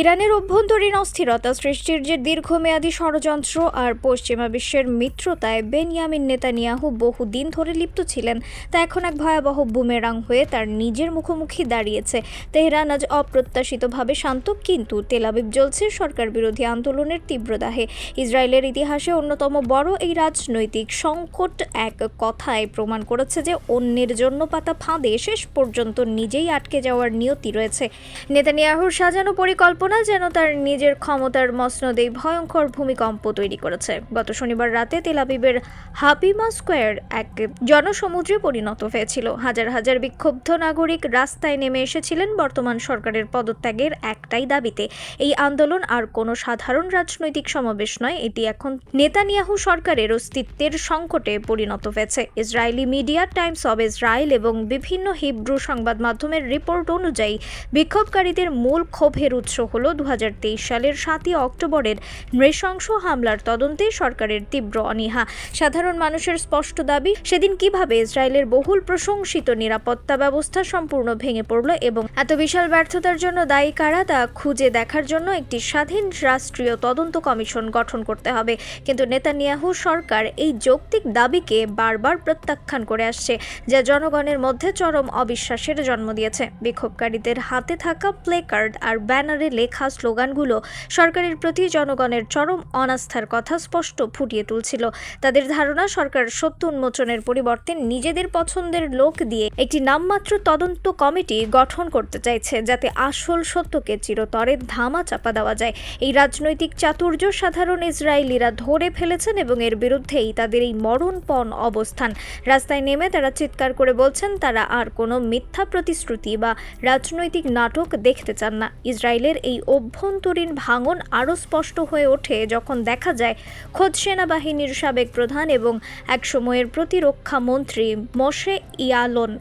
ইরানের অভ্যন্তরীণ অস্থিরতা সৃষ্টির যে দীর্ঘমেয়াদী ষড়যন্ত্র আর পশ্চিমা বিশ্বের মিত্রতায় বেনিয়ামিন নেতানিয়াহু বহুদিন ধরে লিপ্ত ছিলেন, তা এখন এক ভয়াবহ বুমেরাং হয়ে তার নিজের মুখোমুখি দাঁড়িয়েছে। তেহরান আজ অপ্রত্যাশিতভাবে শান্ত, কিন্তু তেলাবিব জ্বলছে সরকার বিরোধী আন্দোলনের তীব্র দাহে। ইসরায়েলের ইতিহাসে অন্যতম বড় এই রাজনৈতিক সংকট এক কথায় প্রমাণ করেছে যে অন্যের জন্য পাতা ফাঁদে শেষ পর্যন্ত নিজেই আটকে যাওয়ার নিয়তি রয়েছে। নেতানিয়াহুর সাজানো পরিকল্পনা যেন তার নিজের ক্ষমতার মসনদেই ভয়ঙ্কর ভূমিকম্প তৈরি করেছে। গত শনিবার রাতে তেলাবিবের হাপিমা স্কোয়ার এক জনসমুদ্রে পরিণত হয়েছিল। হাজার হাজার বিক্ষুব্ধ নাগরিক রাস্তায় নেমে এসেছিলেন। বর্তমান সরকারের পদত্যাগের একটাই দাবিতে এই আন্দোলন আর কোনো সাধারণ রাজনৈতিক সমাবেশ নয়। এটি এখন নেতানিয়াহু সরকারের অস্তিত্বের সংকটে পরিণত হয়েছে। Israeli media, Times of Israel এবং বিভিন্ন হিব্রু সংবাদ মাধ্যমের রিপোর্ট অনুযায়ী বিক্ষোভকারীদের মূল ক্ষোভের উৎস হল দু সালের সাতই অক্টোবরের নৃশংস হামলার তদন্তে সরকারের তীব্র অনীহা। সাধারণ মানুষের স্পষ্ট দাবি, সেদিন কীভাবে ইসরায়েলের বহুল প্রশংসিত নিরাপত্তা ব্যবস্থা সম্পূর্ণ ভেঙে পড়ল এবং এত বিশাল ব্যর্থতার জন্য দায়ী কারা, তা খুঁজে দেখার জন্য একটি স্বাধীন রাষ্ট্রীয় তদন্ত কমিশন গঠন করতে হবে। কিন্তু নেতানিয়াহু সরকার এই যৌক্তিক দাবিকে বারবার প্রত্যাখ্যান করে আসছে, যা জনগণের মধ্যে চরম অবিশ্বাসের জন্ম দিয়েছে। বিক্ষোভকারীদের হাতে থাকা প্লে কার্ড আর ব্যানারে লেখা স্লোগানগুলো সরকারের প্রতি জনগণের চরম অনাস্থার কথা স্পষ্ট ফুটিয়ে তুলছিল। তাদের ধারণা, সরকার সত্য উন্মোচনের পরিবর্তে নিজেদের পছন্দের লোক দিয়ে একটি নামমাত্র তদন্ত কমিটি গঠন করতে চাইছে, যাতে আসল সত্যকে চিরতরে ধামা চাপা দেওয়া যায়। এই রাজনৈতিক চাতুর্য সাধারণ ইসরায়েলিরা ধরে ফেলেছেন এবং এর বিরুদ্ধেই তাদের এই মরণপণ অবস্থান। রাস্তায় নেমে তারা চিৎকার করে বলছেন, তারা আর কোনো মিথ্যা প্রতিশ্রুতি বা রাজনৈতিক নাটক দেখতে চান না। ইসরায়েলের এই অভ্যন্তরীণ ভাঙন আরও স্পষ্ট হয়ে ওঠে যখন দেখা যায় খোদ সেনাবাহিনীর সাবেক প্রধান এবং একসময়ের প্রতিরক্ষা মন্ত্রী মশে ইয়ালন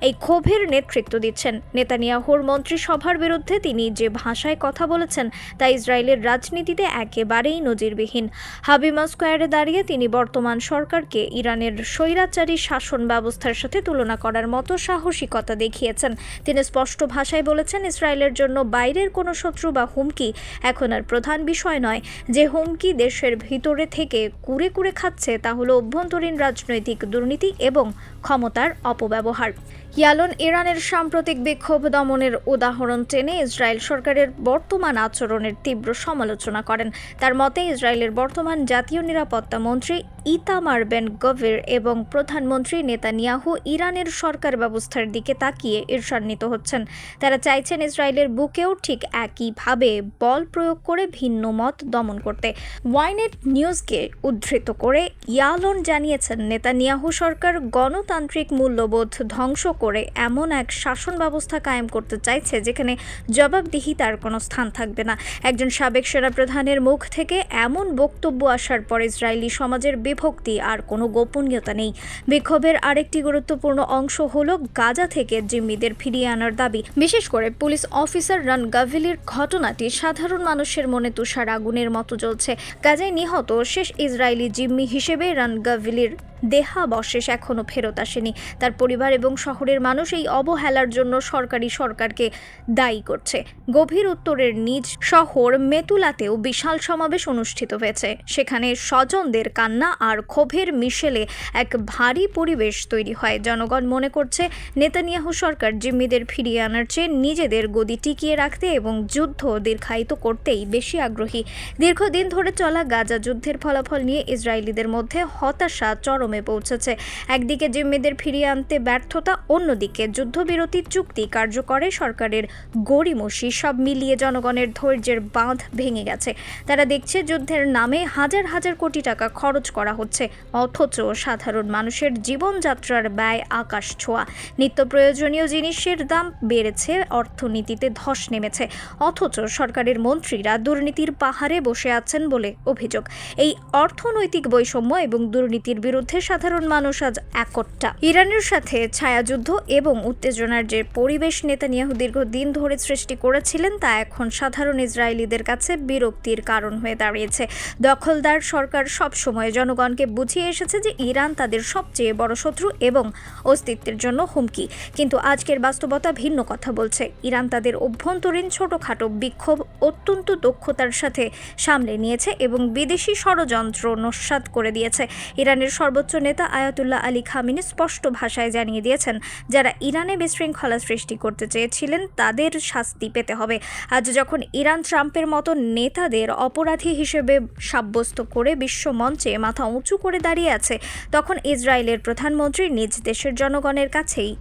এই ক্ষোভের নেতৃত্ব দিচ্ছেন। নেতানিয়াহুর মন্ত্রিসভার বিরুদ্ধে তিনি যে ভাষায় কথা বলেছেন, তা ইসরায়েলের রাজনীতিতে একেবারেই নজিরবিহীন। হাবিমা স্কোয়ারে দাঁড়িয়ে তিনি বর্তমান সরকারকে ইরানের স্বৈরাচারী শাসন ব্যবস্থার সাথে তুলনা করার মতো সাহসিকতা দেখিয়েছেন। তিনি স্পষ্ট ভাষায় বলেছেন, ইসরায়েলের জন্য বাইরের কোনো শত্রু বা হুমকি এখন আর প্রধান বিষয় নয়। যে হুমকি দেশের ভিতরে থেকে কুরে কুরে খাচ্ছে, তা হলো অভ্যন্তরীণ রাজনৈতিক দুর্নীতি এবং ক্ষমতার অপব্যবহার। ইয়ালন ইরানের সাম্প্রতিক বিক্ষোভ দমনের উদাহরণ টেনে ইসরায়েল সরকারের বর্তমান আচরণের তীব্র সমালোচনা করেন। তার মতে, ইসরায়েলের বর্তমান জাতীয় নিরাপত্তা মন্ত্রী ইতামার বেন গভির এবং প্রধানমন্ত্রী নেতানিয়াহু ইরানের সরকার ব্যবস্থার দিকে তাকিয়ে ঈর্ষান্বিত হচ্ছেন। তারা চাইছেন ইসরায়েলের বুকেও ঠিক একইভাবে বল প্রয়োগ করে ভিন্ন মত দমন করতে। ওয়াইনেট নিউজকে উদ্ধৃত করে ইয়ালন জানিয়েছেন, নেতানিয়াহু সরকার গণতান্ত্রিক মূল্যবোধ ধ্বংস করে এমন এক শাসন ব্যবস্থা কায়েম করতে চাইছে যেখানে জবাবদিহিতার কোনো স্থান থাকবে না। একজন সাবেক সেনাপ্রধানের মুখ থেকে এমন বক্তব্য আসার পর ইসরায়েলি সমাজের বিভক্তি আর কোনো গোপনীয়তা নেই। বিক্ষোভের আরেকটি গুরুত্বপূর্ণ অংশ হলো গাজা থেকে জিম্মিদের ফিরিয়ে আনার দাবি। বিশেষ করে পুলিশ অফিসার রান গাভিলির ঘটনাটি সাধারণ মানুষের মনে তুষার আগুনের মতো জ্বলছে। গাজায় নিহত শেষ ইসরায়েলি জিম্মি হিসেবে রান গাভিলির দেহাবশেষ এখনও ফেরত আসেনি। তার পরিবার এবং শহরের মানুষ এই অবহেলার জন্য সরকারি সরকারকে দায়ী করছে। গভীর উত্তরের নিজ শহর মেতুলাতেও বিশাল সমাবেশ অনুষ্ঠিত হয়েছে। সেখানে স্বজনদের কান্না আর ক্ষোভের মিশেলে এক ভারী পরিবেশ তৈরি হয়। জনগণ মনে করছে, নেতানিয়াহু সরকার জিম্মিদের ফিরিয়ে আনার চেয়ে নিজেদের গদি টিকিয়ে রাখতে এবং যুদ্ধ দীর্ঘায়িত করতেই বেশি আগ্রহী। দীর্ঘদিন ধরে চলা গাজা যুদ্ধের ফলাফল নিয়ে ইসরায়েলিদের মধ্যে হতাশা চরমে পৌঁছেছে। একদিকে জিম্মিদের ফিরিয়ে আনতে ব্যর্থতা অন্যদিকে যুদ্ধবিরতি চুক্তি কার্যকরে সরকারের গড়িমসি সব মিলিয়ে জনগণের ধৈর্যের বাঁধ ভেঙে গেছে। তারা দেখছে যুদ্ধের নামে হাজার হাজার কোটি টাকা খরচ করা হচ্ছে, অথচ সাধারণ মানুষের জীবনযাত্রার ব্যয় আকাশ ছোঁয়া। নিত্য প্রয়োজনীয় জিনিসের দাম বেড়েছে, অর্থনীতিতে ধস নেমেছে, অথচ সরকারের মন্ত্রীরা দুর্নীতির পাহাড়ে বসে আছেন বলে অভিযোগ। এই অর্থনৈতিক বৈষম্য এবং দুর্নীতির বিরুদ্ধে সাধারণ মানুষ আজ একট্টা। ইরানের সাথে ছায়াযুদ্ধ এবং উত্তেজনার যে পরিবেশ নেতানিয়াহু দীর্ঘদিন ধরে সৃষ্টি করেছিলেন, তা এখন সাধারণ ইসরায়েলিদের কাছে বিরক্তির কারণ হয়ে দাঁড়িয়েছে। দখলদার সরকার সবসময় জনগণ জনগণকে বুঝিয়ে এসেছে যে ইরান তাদের সবচেয়ে বড় শত্রু এবং অস্তিত্বের জন্য হুমকি। কিন্তু আজকের বাস্তবতা ভিন্ন কথা বলছে। ইরান তাদের অভ্যন্তরীণ ছোটখাটো বিক্ষোভ অত্যন্ত দক্ষতার সাথে সামলে নিয়েছে এবং বিদেশি ষড়যন্ত্র নস্বাত করে দিয়েছে। ইরানের সর্বোচ্চ নেতা আয়াতুল্লাহ আলী খামিনি স্পষ্ট ভাষায় জানিয়ে দিয়েছেন যারা ইরানে বিশৃঙ্খলা সৃষ্টি করতে চেয়েছিলেন, তাদের শাস্তি পেতে হবে। আজ যখন ইরান ট্রাম্পের মতো নেতাদের অপরাধী হিসেবে সাব্যস্ত করে বিশ্ব মঞ্চে মাথা উঁচু করে দাঁড়িয়ে আছে, তখন ইসরায়েলের প্রধানমন্ত্রী নিজ দেশের জনগণের কাছেই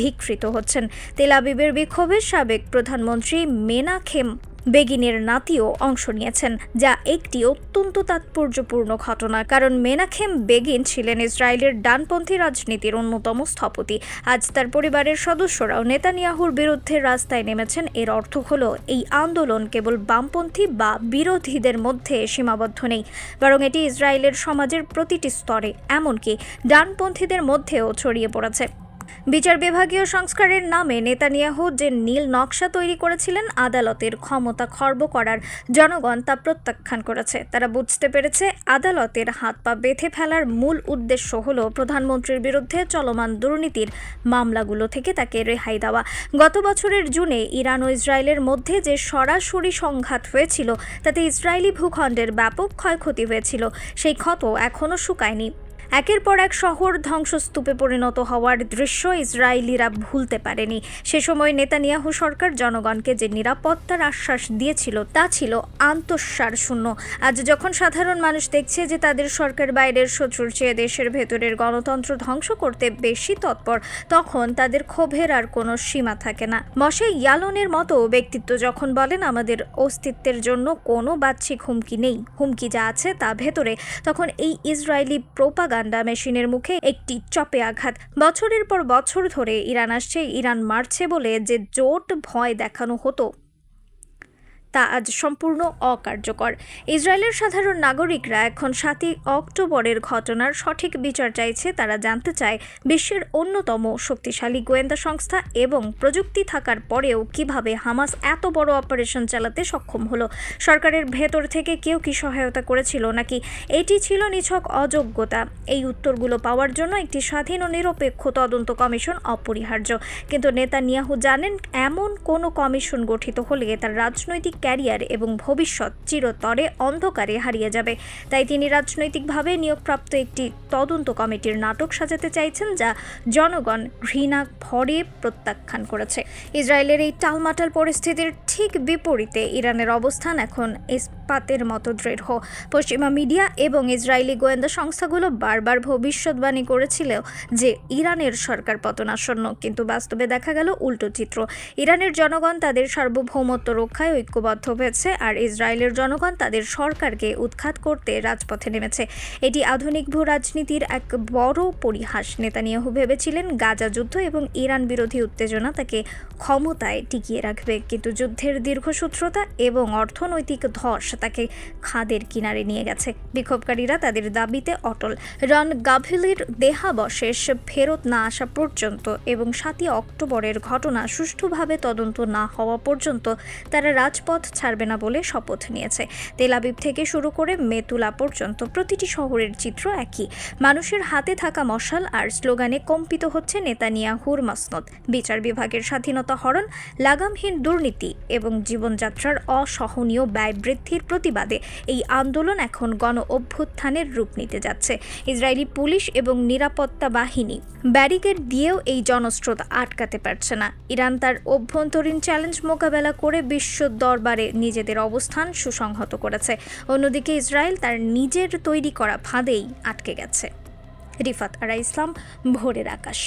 ধিকৃত হচ্ছেন। তেল আবিবের বিক্ষোভে সাবেক প্রধানমন্ত্রী মেনাখেম বেগিনের নাতিও অংশ নিয়েছেন, যা একটি অত্যন্ত তাৎপর্যপূর্ণ ঘটনা। কারণ মেনাখেম বেগিন ছিলেন ইসরায়েলের ডানপন্থী রাজনীতির অন্যতম স্থপতি। আজ তার পরিবারের সদস্যরাও নেতানিয়াহুর বিরুদ্ধে রাস্তায় নেমেছেন। এর অর্থ হল, এই আন্দোলন কেবল বামপন্থী বা বিরোধীদের মধ্যে সীমাবদ্ধ নেই, বরং এটি ইসরায়েলের সমাজের প্রতিটি স্তরে, এমনকি ডানপন্থীদের মধ্যেও ছড়িয়ে পড়েছে। বিচার বিভাগীয় সংস্কারের নামে নেতানিয়াহু যে নীল নকশা তৈরি করেছিলেন, আদালতের ক্ষমতা খর্ব করার জনগণ তা প্রত্যাখ্যান করেছে। তারা বুঝতে পেরেছে, আদালতের হাত পা বেঁধে ফেলার মূল উদ্দেশ্য হল প্রধানমন্ত্রীর বিরুদ্ধে চলমান দুর্নীতির মামলাগুলো থেকে তাকে রেহাই দেওয়া। গত বছরের জুনে ইরান ও ইসরায়েলের মধ্যে যে সরাসরি সংঘাত হয়েছিল, তাতে ইসরায়েলি ভূখণ্ডের ব্যাপক ক্ষয়ক্ষতি হয়েছিল। সেই ক্ষত এখনও শুকায়নি। একের পর এক শহর ধ্বংসস্তূপে পরিণত হওয়ার দৃশ্য ইসরায়েলিরা ভুলতে পারেনি। সে সময় নেতানিয়াহু সরকার জনগণকে যে নিরাপত্তার আশ্বাস দিয়েছিল, তা ছিল আন্তঃসার শূন্য। আজ যখন সাধারণ মানুষ দেখছে যে তাদের সরকার বাইরের শত্রুর চেয়ে দেশের ভেতরের গণতন্ত্র ধ্বংস করতে বেশি তৎপর, তখন তাদের ক্ষোভের আর কোনো সীমা থাকে না। মশে ইয়ালনের মতো ব্যক্তিত্ব যখন বলেন, আমাদের অস্তিত্বের জন্য কোনো বাহ্যিক হুমকি নেই। হুমকি যা আছে তা ভেতরে। তখন এই ইসরায়েলি প্রোপাগান্ডা মেশিনের মুখে একটি চপে আঘাত। বছরের পর বছর ধরে ইরান আসছে, ইরান মারছে বলে যে জোট ভয় দেখানো হতো। তা আজ সম্পূর্ণ অকার্যকর। ইসরায়েলের সাধারণ নাগরিকরা এখন সাতই অক্টোবরের ঘটনার সঠিক বিচার চাইছে। তারা জানতে চায়, বিশ্বের অন্যতম শক্তিশালী গোয়েন্দা সংস্থা এবং প্রযুক্তি থাকার পরেও কীভাবে হামাস এত বড় অপারেশন চালাতে সক্ষম হলো? সরকারের ভেতর থেকে কেউ কি সহায়তা করেছিল নাকি এটি ছিল নিছক অযোগ্যতা? এই উত্তরগুলো পাওয়ার জন্য একটি স্বাধীন ও নিরপেক্ষ তদন্ত কমিশন অপরিহার্য। কিন্তু নেতা নিয়াহু জানেন, এমন কোনো কমিশন গঠিত হলে তার রাজনৈতিক ক্যারিয়ার এবং ভবিষ্যৎ চিরতরে অন্ধকারে হারিয়ে যাবে। তাই তিনি রাজনৈতিকভাবে নিয়োগপ্রাপ্ত একটি তদন্ত কমিটির নাটক সাজাতে চাইছেন যা জনগণ ঘৃণা, ভরে প্রত্যাখ্যান করেছে। ইসরায়েলের এই টালমাটাল পরিস্থিতির ঠিক বিপরীতে ইরানের অবস্থান এখন ইস্পাতের মতো দৃঢ়। পশ্চিমা মিডিয়া এবং ইসরায়েলি গোয়েন্দা সংস্থাগুলো বারবার ভবিষ্যৎবাণী করেছিল যে ইরানের সরকার পতনাসন্ন, কিন্তু বাস্তবে দেখা গেল উল্টো চিত্র। ইরানের জনগণ তাদের সার্বভৌমত্ব রক্ষায় ঐক্যবদ্ধ হয়েছে, আর ইসরায়েলের জনগণ তাদের সরকারকে উৎখাত করতে রাজপথে নেমেছে। এটি আধুনিক ভূ রাজনীতির এক বড় পরিহাস। নেতানিয়াহু ভেবেছিলেন গাজা যুদ্ধ এবং ইরান বিরোধী উত্তেজনা তাকে ক্ষমতায় টিকিয়ে রাখবে, কিন্তু যুদ্ধের দীর্ঘসূত্রতা এবং অর্থনৈতিক ধস তাকে খাদের কিনারে নিয়ে গেছে। বিক্ষোভকারীরা তাদের দাবিতে অটল। রন গাভিলের দেহাবশেষ ফেরত না আসা পর্যন্ত এবং সাতই অক্টোবরের ঘটনা সুষ্ঠুভাবে তদন্ত না হওয়া পর্যন্ত তারা রাজপথ ছাড়বে না বলে শপথ নিয়েছে। তেলাবিব থেকে শুরু করে মেতুলা পর্যন্ত প্রতিটি শহরের চিত্র একই। মানুষের হাতে থাকা মশাল আর স্লোগানে কম্পিত হচ্ছে নেতানিয়াহুর মসনদ। বিচার বিভাগের স্বাধীনতা হরণ, লাগামহীন দুর্নীতি এবং জীবনযাত্রার অসহনীয় ব্যয় বৃদ্ধির প্রতিবাদে। এই আন্দোলন এখন গণ অভ্যুত্থানের রূপ নিতে যাচ্ছে। ইসরায়েলি পুলিশ এবং নিরাপত্তা বাহিনী ব্যারিকেড দিয়েও এই জনস্রোত আটকাতে পারছে না। ইরান তার অভ্যন্তরীণ চ্যালেঞ্জ মোকাবেলা করে বিশ্ব দরবারে নিজেদের অবস্থান সুসংহত করেছে। অন্যদিকে ইসরায়েল তার নিজের তৈরি করা ফাঁদেই আটকে গেছে। রিফাত আরা ইসলাম, ভোরের আকাশ।